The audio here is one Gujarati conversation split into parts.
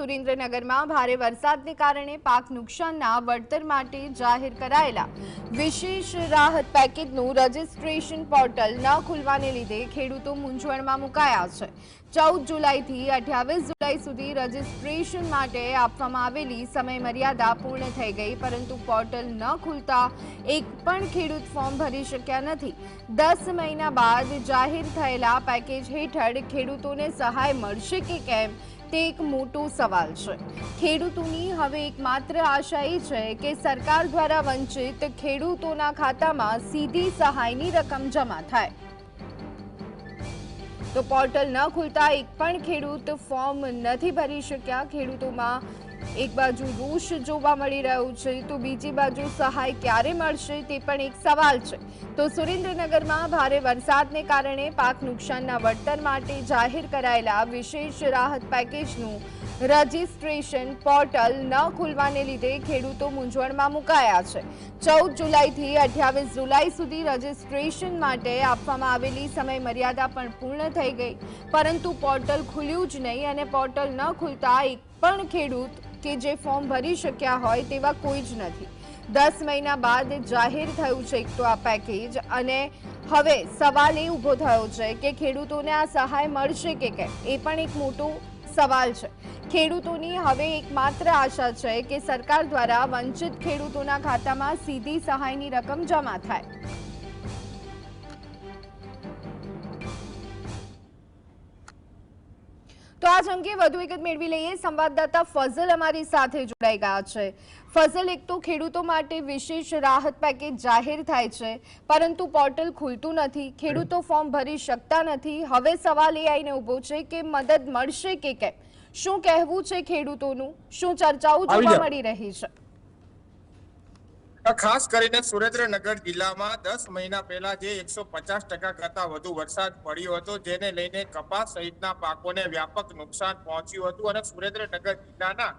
સુરેન્દ્રનગરમાં ભારે વરસાદને કારણે પાક નુકસાનના વળતર માટે જાહેર કરાયેલા વિશેષ રાહત પેકેજનું રજીસ્ટ્રેશન પોર્ટલ ન ખુલવાને લીધે ખેડૂતો મૂંઝવણમાં મુકાયા છે. ચૌદ જુલાઈથી અઠ્યાવીસ જુલાઈ સુધી રજીસ્ટ્રેશન માટે આપવામાં આવેલી સમયમર્યાદા પૂર્ણ થઈ ગઈ, પરંતુ પોર્ટલ ન ખુલતા એક પણ ખેડૂત ફોર્મ ભરી શક્યા નથી. દસ મહિના બાદ જાહેર થયેલા પેકેજ હેઠળ ખેડૂતોને સહાય મળશે કે કેમ? તે એક મોટો સવાલ છે. ખેડૂતોની હવે એકમાત્ર આશા એ છે કે સરકાર દ્વારા વંચિત ખેડૂતોના ખાતામાં સીધી સહાયની રકમ જમા થાય. તો પોર્ટલ ન ખુલતા એક પણ ખેડૂત ફોર્મ નથી ભરી શક્યા. ખેડૂતોમાં એક બાજુ રોષ જોવા મળી રહ્યો છે તો બીજી બાજુ સહાય ક્યારે મળશે તે પણ એક સવાલ છે. તો સુરેન્દ્રનગરમાં ભારે વરસાદને કારણે પાક નુકસાનના વળતર માટે જાહેર કરાયેલા વિશેષ રાહત પેકેજનું રજીસ્ટ્રેશન પોર્ટલ ન ખુલવાને લીધે ખેડૂતો મૂંઝવણમાં મુકાયા છે. ચૌદ જુલાઈથી અઠ્યાવીસ જુલાઈ સુધી રજીસ્ટ્રેશન માટે આપવામાં આવેલી સમય મર્યાદા પણ પૂર્ણ થઈ ગઈ. પરંતુ પોર્ટલ ખુલ્યું જ નહીં અને પોર્ટલ ન ખુલતા એક પણ ખેડૂત કે જે ફોર્મ ભરી શક્યા હોય તેવા કોઈ જ નથી. દસ મહિના બાદ જાહેર થયું છે એક તો આ પેકેજ અને હવે સવાલ એ ઊભો થયો છે કે ખેડૂતોને આ સહાય મળશે કે કેમ? એ પણ એક મોટો સવાલ છે. ખેડૂતોની હવે એકમાત્ર આશા છે કે સરકાર દ્વારા વંચિત ખેડૂતોના ખાતામાં સીધી સહાયની રકમ જમા થાય. તો આજ અંગે વધુ વિગત મેળવી લઈએ. સંવાદદાતા ફઝલ અમારી સાથે જોડાઈ ગયા છે. ફઝલ એક તો ખેડૂતો માટે વિશેષ રાહત પેકેજ જાહેર થાય છે પરંતુ પોર્ટલ ખુલતું નથી. ખેડૂતો ફોર્મ ભરી શકતા નથી. હવે સવાલ એ આવીને ઊભો છે કે મદદ મળશે કે કેમ? શું કહેવું છે ખેડૂતોનું? શું ચર્ચાઓ જોવા મળી રહી છે? ખાસ કરીને સુરેન્દ્રનગર જિલ્લામાં દસ મહિના પહેલા જે એકસો પચાસ ટકા કરતા વધુ વરસાદ પડ્યો હતો, જેને લઈને કપાસ સહિતના પાકોને વ્યાપક નુકસાન પહોંચ્યું હતું અને સુરેન્દ્રનગર જિલ્લાના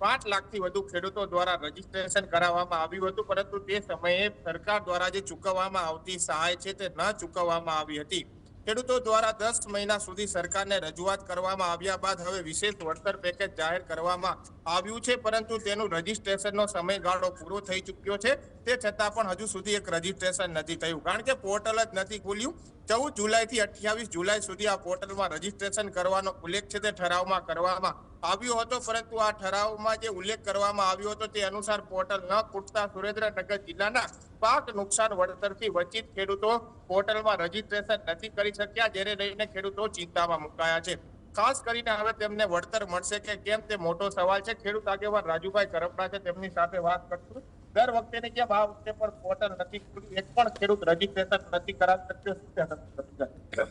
પાંચ લાખથી વધુ ખેડૂતો દ્વારા રજીસ્ટ્રેશન કરાવવામાં આવ્યું હતું, પરંતુ તે સમયે સરકાર દ્વારા જે ચૂકવવામાં આવતી સહાય છે તે ન ચૂકવવામાં આવી હતી. ખેડૂતો દ્વારા દસ મહિના સુધી સરકારને રજૂઆત કરવામાં આવ્યા બાદ હવે વિશેષ વળતર પેકેજ જાહેર કરવામાં આવ્યું છે, પરંતુ તેનું રજીસ્ટ્રેશનનો સમયગાળો પૂરો થઈ ચૂક્યો છે. તે છતાં પણ હજુ સુધી એક રજીસ્ટ્રેશન નથી થયું. કારણ કે પોર્ટલ જ નથી ખુલ્યું. ચૌદ જુલાઈથી અઠ્યાવીસ જુલાઈ સુધી આ પોર્ટલમાં રજીસ્ટ્રેશન કરવાનો ઉલ્લેખ છે તે ઠરાવમાં કરવામાં આવ્યો હતો. પરંતુ આ ઠરાવમાં જે ઉલ્લેખ કરવામાં આવ્યો હતો તે અનુસાર પોર્ટલ ન ખૂટતા સુરેન્દ્રનગર જિલ્લાના પાક નુકસાન વળતરથી વંચિત ખેડૂતો પોર્ટલમાં રજીસ્ટ્રેશન નથી કરી શક્યા, જેને લઈને ખેડૂતો ચિંતામાં મુકાયા છે. ખાસ કરીને હવે તેમને વળતર મળશે કે કેમ તે મોટો સવાલ છે. ખેડૂત આગેવાન રાજુભાઈ કરપડા છે, તેમની સાથે વાત કરશું. દર વખતેની કેમ આ વખતે પણ પોર્ટલ નથી ખુલ્યું એક પણ ખેડૂત રજીસ્ટ્રેશન નથી કરાવી શક્યો?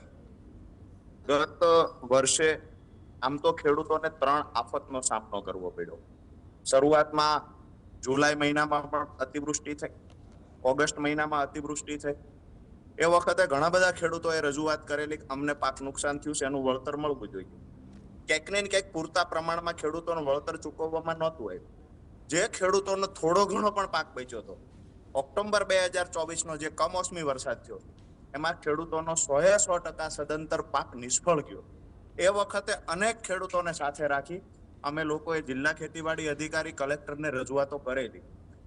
ગત વર્ષે આમ તો ખેડૂતોને ત્રણ આફતનો સામનો કરવો પડ્યો. શરૂઆતમાં જુલાઈ મહિનામાં પણ અતિવૃષ્ટિ થઈ, ઓગસ્ટ મહિનામાં અતિવૃષ્ટિ થઈ. એ વખતે ઘણા બધા ખેડૂતોએ રજૂઆત કરેલી અમને પાક નુકસાન થયું છે, એનું વળતર મળવું જોઈએ. ક્યાંક ને ક્યાંક પૂરતા પ્રમાણમાં ખેડૂતોનું વળતર ચૂકવવામાં નહોતું આવ્યું. જે ખેડૂતોનો થોડો ઘણો પણ પાક બચ્યો હતો. ઓક્ટોબર બે હજાર ચોવીસનો જે કમોસમી વરસાદ થયો, એમાં ખેડૂતોનો સોએ સો ટકા સદંતર પાક નિષ્ફળ ગયો. એ વખતે અનેક ખેડૂતોને સાથે રાખી અમે લોકોએ જિલ્લા ખેતીવાડી અધિકારી કલેક્ટરને રજૂઆતો કરેલી.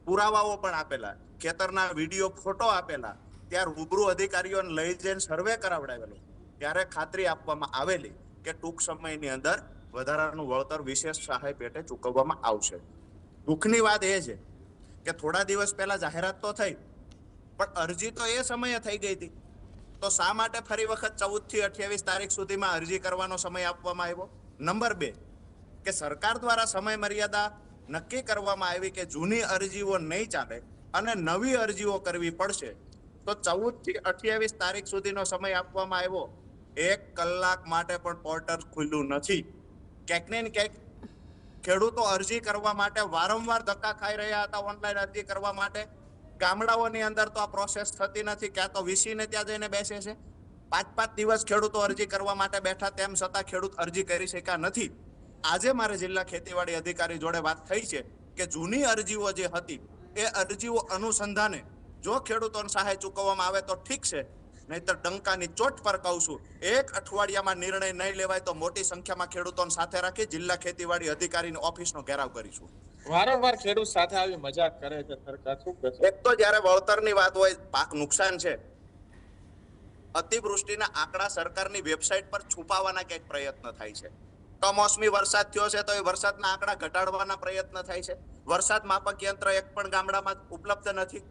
પુરાવાઓ પણ આપેલા, ખેતરના વીડિયો, ફોટો આપેલા, ત્યાં રૂબરૂ અધિકારીઓને લઈ જઈને સર્વે કરાવડાવેલો. ત્યારે ખાતરી આપવામાં આવેલી કે ટૂંક સમયની અંદર વધારાનું વળતર વિશેષ સહાય પેટે ચૂકવવામાં આવશે. દુઃખની વાત એ છે કે થોડા દિવસ પહેલા જાહેરાત તો થઈ, પણ અરજી તો એ સમયે થઈ ગઈ હતી. તો શા માટે ફરી વખત ચૌદથી અઠ્યાવીસ તારીખ સુધીમાં અરજી કરવાનો સમય આપવામાં આવ્યો? નંબર બે, કે સરકાર દ્વારા સમય મર્યાદા નક્કી કરવામાં આવી કે જૂની અરજીઓ નહીં ચાલે અને નવી અરજીઓ કરવી પડશે, તો ચૌદથી અઠ્યાવીસ તારીખ સુધીનો સમય આપવામાં આવ્યો. એક કલાક માટે પણ પોર્ટલ ખુલ્લું નથી. ક્યાંક ને ક્યાંક ખેડૂતો અરજી કરવા માટે વારંવાર ધક્કા ખાઈ રહ્યા હતા ઓનલાઈન અરજી કરવા માટે. ગામડાઓની અંદર તો આ પ્રોસેસ થતી નથી, ક્યાં તો વીસીને ત્યાં જઈને બેસે છે. પાંચ પાંચ દિવસ ખેડૂતો અરજી કરવા માટે બેઠા, તેમ છતાં ખેડૂત અરજી કરી શક્યા નથી. આજે મારે જિલ્લા ખેતીવાડી અધિકારી જોડે વાત થઈ છે કે જૂની અરજીઓ જે હતી, એ અરજીઓ અનુસંધાને જો ખેડૂતોને સહાય ચૂકવવામાં આવે તો ઠીક છે નહીતર ડંકાની ચોટ પર કહું છું એક અઠવાડિયામાં નિર્ણય નહીં લેવાય તો મોટી સંખ્યામાં ખેડૂતોને સાથે રાખી જિલ્લા ખેતીવાડી અધિકારીની ઓફિસનો ઘેરાવ કરીશું. વારંવાર ખેડૂત સાથે આવી મજાક કરે છે સરકાર શું એક તો જ્યારે વળતરની વાત હોય પાક નુકસાન છે. અતિવૃષ્ટિના આંકડા સરકારની વેબસાઇટ પર છુપાવવાના ક્યાંક પ્રયત્ન થાય છે. કમોસમી વરસાદ થયો છે તો એ વરસાદના આંકડા ઘટાડવાના પ્રયત્ન થાય છે. વરસાદ માપક યંત્ર એક પણ ગામડામાં ઉપલબ્ધ નથી.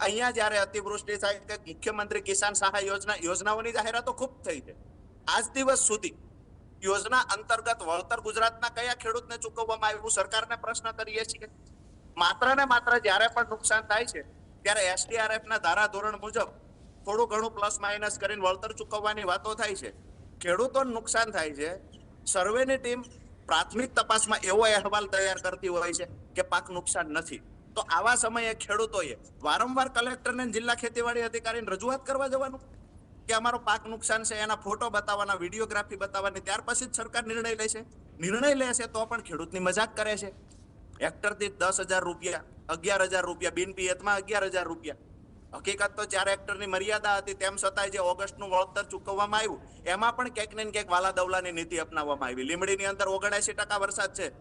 અહીંયા જ્યારે અતિવૃષ્ટિ થાય કે મુખ્યમંત્રી કિસાન સહાય યોજના યોજનાઓની જાહેરાતો ખૂબ થઈ છે. આજ દિવસ સુધી યોજના અંતર્ગત વળતર ગુજરાતના કયા ખેડૂતને ચૂકવવામાં આવ્યું, સરકારને પ્રશ્ન કરીએ છીએ. માત્ર ને માત્ર જ્યારે પણ નુકસાન થાય છે, ત્યારે એસડીઆરએફ ના ધારા ધોરણ મુજબ થોડું ઘણું પ્લસ માઇનસ કરીને વળતર ચૂકવવાની વાતો થાય છે. ખેડૂતોને નુકસાન થાય છે. સર્વેની ટીમ પ્રાથમિક તપાસમાં એવો અહેવાલ તૈયાર કરતી હોય છે કે પાક નુકસાન નથી. તો આવા સમયે ખેડૂતોએ વારંવાર કલેક્ટરને જિલ્લા ખેતીવાડી અધિકારીને રજૂઆત કરવા જવાનું? કે અમારો પાક નુકસાન છે, એના ફોટો બતાવવાના, વિડીયોગ્રાફી બતાવવાની, ત્યાર પછી જ સરકાર નિર્ણય લે છે? નિર્ણય લે છે તો પણ ખેડૂતની મજાક કરે છે. હેક્ટર દીઠ દસ હજાર રૂપિયા, અગિયાર હજાર રૂપિયા બિન પિયતમાં અગિયાર હજાર રૂપિયા. હકીકત તો ચાર હેક્ટરની મર્યાદા હતી, તેમ છતાંય જે ઓગસ્ટનું વળતર ચૂકવવામાં આવ્યું, એમાં પણ ક્યાંક ને ક્યાંક વાલા દવલાની નીતિ અપનાવવામાં આવી. લીમડીની અંદર ઓગણસી ટકા વરસાદ છે.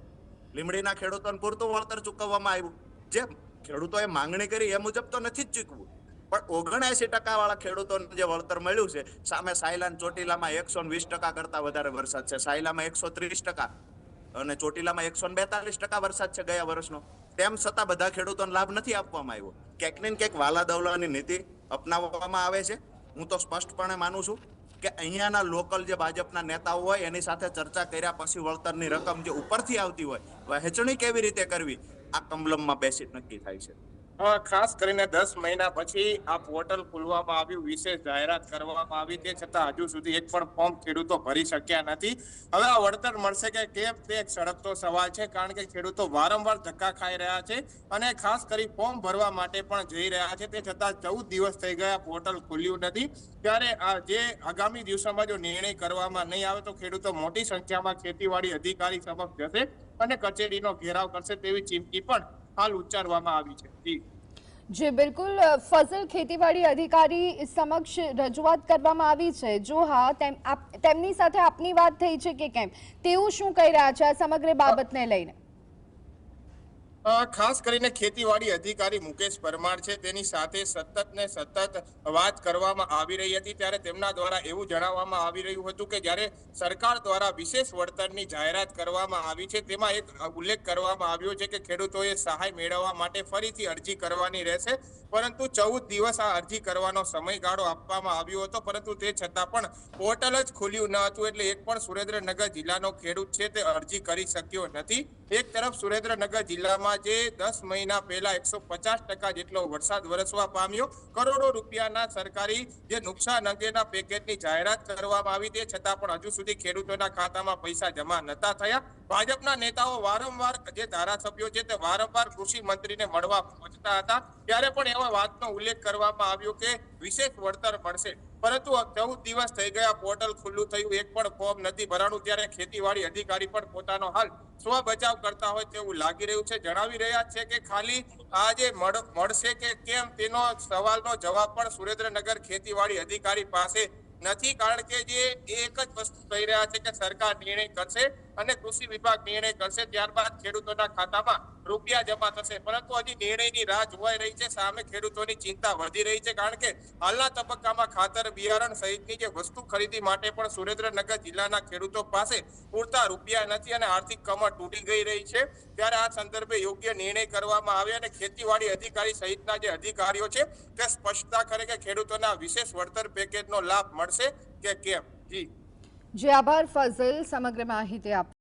લીમડીના ખેડૂતોને પૂરતું વળતર ચૂકવવામાં આવ્યું. જે ખેડૂતોએ માંગણી કરી એ મુજબ તો નથી જ ચૂકવું. પણ ઓગણએસી ટકા વાળા ખેડૂતોને જે વળતર મળ્યું છે, સામે સાયલાન ચોટીલામાં એકસો વીસ ટકા કરતા વધારે વરસાદ છે. સાયલામાં એકસો ત્રીસ ટકા અને ચોટીલામાં એકસો બેતાલીસ ટકા વરસાદ છે ગયા વર્ષનો. તેમ છતાં બધા ખેડૂતોને લાભ નથી આપવામાં આવ્યો. ક્યાંક ને ક્યાંક વાલા દવલાની નીતિ અપનાવવામાં આવે છે. હું તો સ્પષ્ટપણે માનું છું કે અહીંયાના લોકલ જે ભાજપના નેતાઓ હોય, એની સાથે ચર્ચા કર્યા પછી વળતરની રકમ જે ઉપરથી આવતી હોય, વહેંચણી કેવી રીતે કરવી? આ કમલમમાં બેસી નક્કી થાય છે. ખાસ કરીને દસ મહિના પછી આ પોર્ટલ ખોલવામાં આવ્યું, વિશેષ જાહેરાત કરવામાં આવી. તે છતાં હજુ સુધી એક પણ ફોર્મ ખેડૂતો ભરી શક્યા નથી. હવે આ વળતર મળશે કે કેમ તે એક સડકતો સવાલ છે, કારણ કે ખેડૂતો વારંવાર ધક્કા ખાઈ રહ્યા છે અને ખાસ કરી ફોર્મ ભરવા માટે પણ જઈ રહ્યા છે. તે છતાં ચૌદ દિવસ થઈ ગયા પોર્ટલ ખુલ્યું નથી. ત્યારે આ જે આગામી દિવસોમાં જો નિર્ણય કરવામાં નહીં આવે તો ખેડૂતો મોટી સંખ્યામાં ખેતીવાડી અધિકારી સમક્ષ જશે. અને કચેરીનો ઘેરાવ કરશે તેવી ચીમકી પણ હાલ ઉચ્ચારવામાં આવી છે. જી. બિલકુલ. ફસલ ખેતીવાડી અધિકારી સમક્ષ રજૂઆત કરવામાં આવી છે. જો હા તેમની સાથે આપની વાત થઈ છે કે કેમ? તેઓ શું કહી રહ્યા છે આ સમગ્ર બાબતને લઈને? ખાસ કરીને ખેતીવાડી અધિકારી મુકેશ પરમાર છે. તેની સાથે સતત ને સતત વાત કરવામાં આવી રહી હતી. ત્યારે તેમના દ્વારા એવું જણાવવામાં આવી રહ્યું હતું કે જ્યારે સરકાર દ્વારા વિશેષ વળતરની જાહેરાત કરવામાં આવી છે, તેમાં એક ઉલ્લેખ કરવામાં આવ્યો છે કે ખેડૂતોએ સહાય મેળવવા માટે ફરીથી અરજી કરવાની રહેશે. પરંતુ ચૌદ દિવસ આ અરજી કરવાનો સમયગાળો આપવામાં આવ્યો હતો. પરંતુ તે છતાં પણ પોર્ટલ જ ખુલ્યું ન હતું. એટલે એક પણ સુરેન્દ્રનગર જિલ્લાનો ખેડૂત છે, તે અરજી કરી શક્યો નથી. એક તરફ સુરેન્દ્રનગર જિલ્લામાં જે દસ મહિના પહેલા એકસો પચાસ ટકા જેટલો વરસાદ વરસવા પામ્યો. કરોડો રૂપિયાના સરકારી જે નુકસાન અંગેના પેકેજની જાહેરાત કરવામાં આવી તે છતાં પણ હજુ સુધી ખેડૂતોના ખાતામાં પૈસા જમા નતા થયા. ભાજપના નેતાઓ વારંવાર જે ધારાસભ્યો છે તે વારંવાર કૃષિ મંત્રીને મળવા પહોંચતા હતા. ત્યારે પણ એવા વાતનો ઉલ્લેખ કરવામાં આવ્યો કે વિશેષ વળતર મળશે. પરંતુ ચૌદ દિવસ થઈ ગયા પોર્ટલ ખુલ્લું થયું. એક પણ ફોર્મ નથી ભરાણું. ત્યારે ખેતીવાડી અધિકારી પણ પોતાનો હાલ સ્વ બચાવ કરતા હોય તેવું લાગી રહ્યું છે. જણાવી રહ્યા છે કે ખાલી આ જે મળ- મળશે કે કેમ તેનો સવાલનો જવાબ પણ સુરેન્દ્રનગર ખેતીવાડી અધિકારી પાસે નથી, કારણ કે જે એક જ વસ્તુ કહી રહ્યા છે કે સરકાર નિર્ણય કરશે અને કૃષિ વિભાગ નિર્ણય કરશે, ત્યારબાદ ખેડૂતોના ખાતામાં રૂપિયા જમા થશે. પરંતુ હજી નિર્ણયની રાહ જોવાઈ રહી છે. સામે ખેડૂતોની ચિંતા વધી રહી છે, કારણ કે હાલના તબક્કામાં ખાતર, બિયારણ સહિતની જે વસ્તુ ખરીદી માટે પણ સુરેન્દ્રનગર જિલ્લાના ખેડૂતો પાસે પૂરતા રૂપિયા નથી અને આર્થિક કમર તૂટી ગઈ રહી છે. ત્યારે આ સંદર્ભે યોગ્ય નિર્ણય કરવામાં આવે અને ખેતીવાડી અધિકારી સહિતના જે અધિકારીઓ છે તે સ્પષ્ટતા કરે કે ખેડૂતોના વિશેષ વળતર પેકેજનો લાભ મળશે કે કેમ? જી. જે આભાર, ફઝલ, સમગ્ર માહિતી આપ